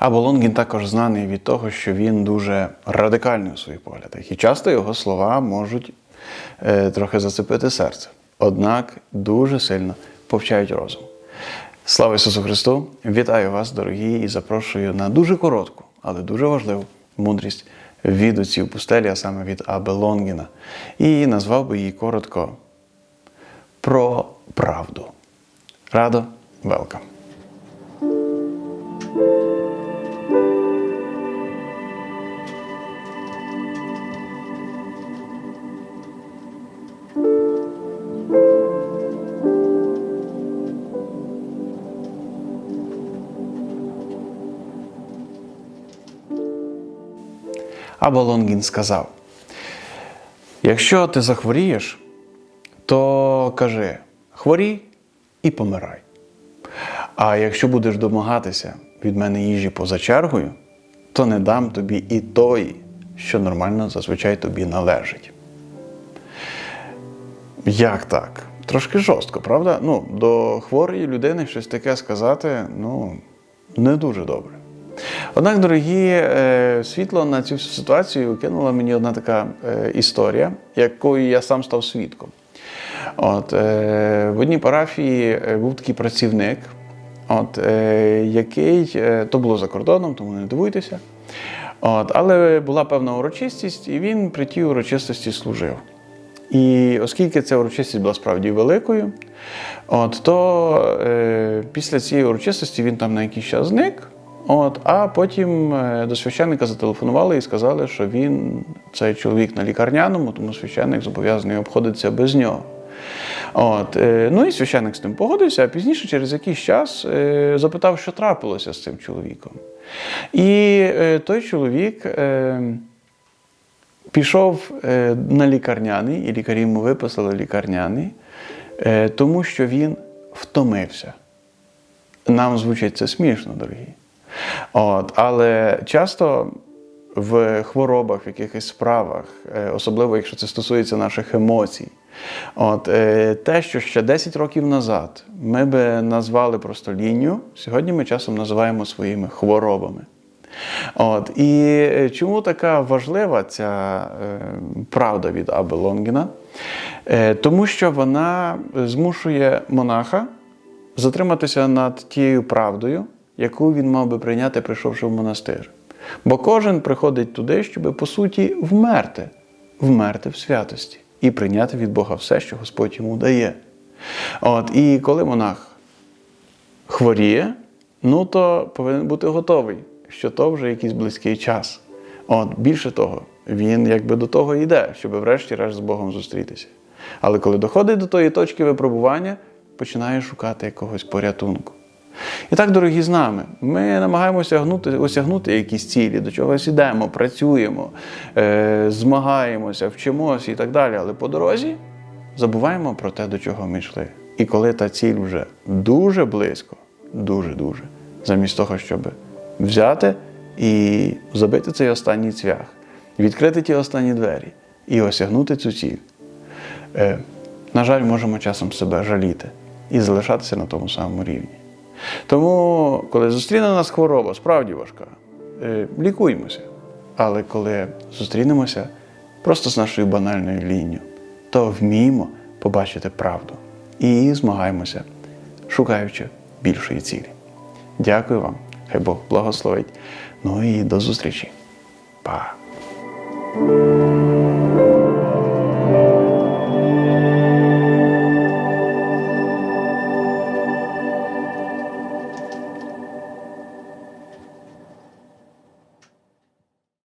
Або Лонгін також знаний від того, що він дуже радикальний у своїх поглядах, і часто його слова можуть е, трохи зацепити серце, однак дуже сильно повчають розум. Слава Ісусу Христу! Вітаю вас, дорогі, і запрошую на дуже коротку, але дуже важливу мудрість від отців пустелі, а саме від Абе Лонгіна. І назвав би її коротко про правду. Радо, велкам! Або Лонгін сказав: якщо ти захворієш, то кажи хворій і помирай. А якщо будеш домагатися від мене їжі поза чергою, то не дам тобі і тої, що нормально зазвичай тобі належить. Як так? Трошки жорстко, правда? Ну, до хворої людини щось таке сказати, ну, не дуже добре. Однак, дорогі, е, світло на цю ситуацію кинула мені одна така е, історія, якою я сам став свідком. От, е, в одній парафії був такий працівник, от, який то було за кордоном, тому не дивуйтеся. От, але була певна урочистість, і він при тій урочистості служив. І оскільки ця урочистість була справді великою, от, то е, після цієї урочистості він там на якийсь час зник. От, а потім е, до священника зателефонували і сказали, що він цей чоловік на лікарняному, тому священник зобов'язаний обходитися без нього. От, е, ну і священник з тим погодився, а пізніше, через якийсь час, е, запитав, що трапилося з цим чоловіком. І той чоловік. Пішов на лікарняний, і лікарі йому виписали лікарняний, тому що він втомився. Нам звучить це смішно, дорогі. От, але часто в хворобах, в якихось справах, е, особливо якщо це стосується наших емоцій, от, е, те, що ще 10 років назад ми би назвали просто лінію, сьогодні ми часом називаємо своїми хворобами. От, і е, чому така важлива ця правда від Аби Лонгіна? Тому що вона змушує монаха затриматися над тією правдою, яку він мав би прийняти, прийшовши в монастир. Бо кожен приходить туди, щоб, по суті, вмерти, вмерти в святості і прийняти від Бога все, що Господь йому дає. От, і коли монах хворіє, ну то повинен бути готовий, що то вже якийсь близький час. От, більше того, він якби до того йде, щоб врешті-решт з Богом зустрітися. Але коли доходить до тої точки випробування, починає шукати якогось порятунку. І так, дорогі з нами, ми намагаємося осягнути, осягнути якісь цілі, до чогось ідемо, працюємо, е, змагаємося, вчимося і так далі. Але по дорозі забуваємо про те, до чого ми йшли. І коли та ціль вже дуже близько, дуже-дуже, замість того, щоб взяти і забити цей останній цвях, відкрити ті останні двері і осягнути цю ціль, е, на жаль, можемо часом себе жаліти і залишатися на тому самому рівні. Тому, коли зустріне нас хвороба, справді важка, е, лікуємося. Але коли зустрінемося просто з нашою банальною лінією, то вміємо побачити правду і змагаємося, шукаючи більшої цілі. Дякую вам, хай Бог благословить. Ну і до зустрічі. Па!